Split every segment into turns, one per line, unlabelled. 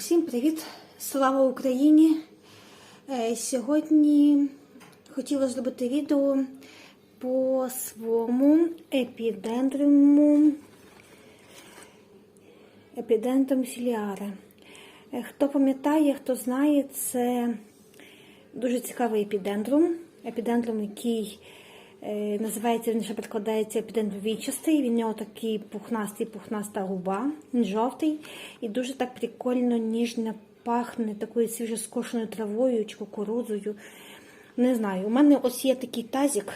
Усім привіт! Слава Україні! Е, Сьогодні хотіла зробити відео по своєму епідендруму епідендрум філіаре. Е, Хто пам'ятає, хто знає, це дуже цікавий епідендрум. Епідендрум, який називається, він ще перекладається епідендрум вічастий. Він нього такий пухнастий, пухнаста губа, він жовтий і дуже так прикольно, ніжно пахне такою свіжоскошеною травою чи кукурудзою. Не знаю, у мене ось є такий тазик,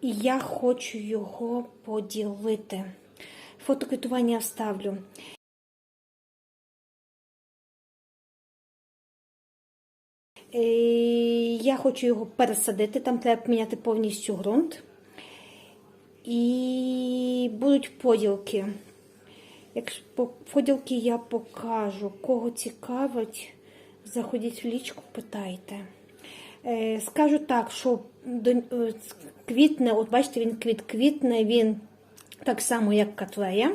і я хочу його поділити. Фотоквітування вставлю. Е, Я хочу його пересадити, там треба поміняти повністю ґрунт. І будуть поділки. Якщо поділки я покажу, кого цікавить, заходіть в лічку, питайте. Е, Скажу так, що е, квітне, от бачите, він квіт квітне, він так само, як котлея.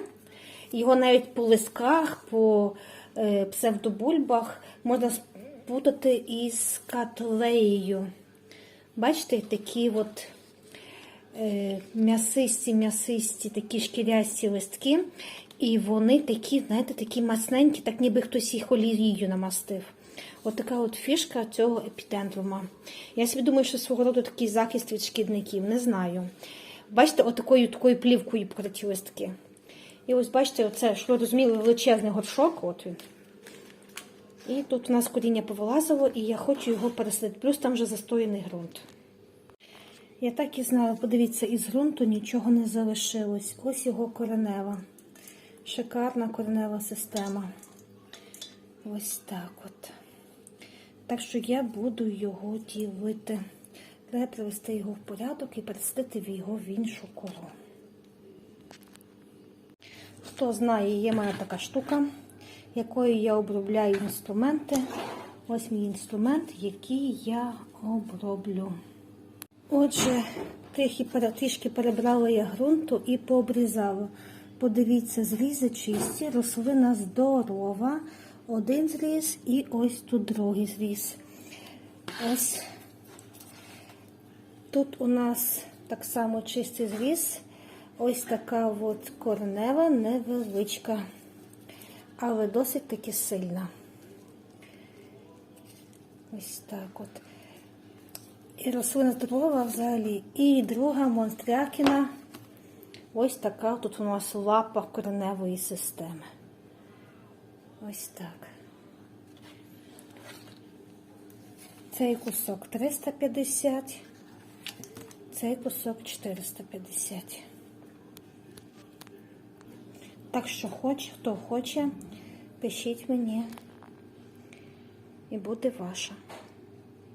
Його навіть по листках, по е, псевдобульбах можна спутати із котлеєю. Бачите, такі от е, м'ясисті, м'ясисті, такі шкірясті листки. І вони такі, знаєте, такі масненькі, так ніби хтось їх олією намастив. От така от фішка цього епідендрума. Я собі думаю, що свого роду такий захист від шкідників, не знаю. Бачите, отакою такою плівкою покриті листки. І ось бачите, оце, що розуміли, величезний горшок. От він. І тут у нас коріння повилазило, і я хочу його пересадити. Плюс там вже застояний ґрунт. Я так і знала, подивіться, із ґрунту нічого не залишилось. Ось його коренева. Шикарна коренева система. Ось так от. Так що я буду його ділити. Треба привести його в порядок і пересадити його в іншу кору. Хто знає, є мене така штука, якою я обробляю інструменти. Ось мій інструмент, який я оброблю. Отже, трішки перебрала я ґрунту і пообрізала. Подивіться, зрізи чисті, рослина здорова. Один зріз і ось тут другий зріз. Ось тут у нас так само чистий зріз. Ось така от коренева невеличка, але досить таки сильна. Ось так от. І рослина здорова взагалі. І друга монстрякіна. Ось така тут у нас лапа кореневої системи. Ось так. Цей кусок 350, цей кусок 450. Так що хоч, хто хоче, пишіть мені і буде ваша.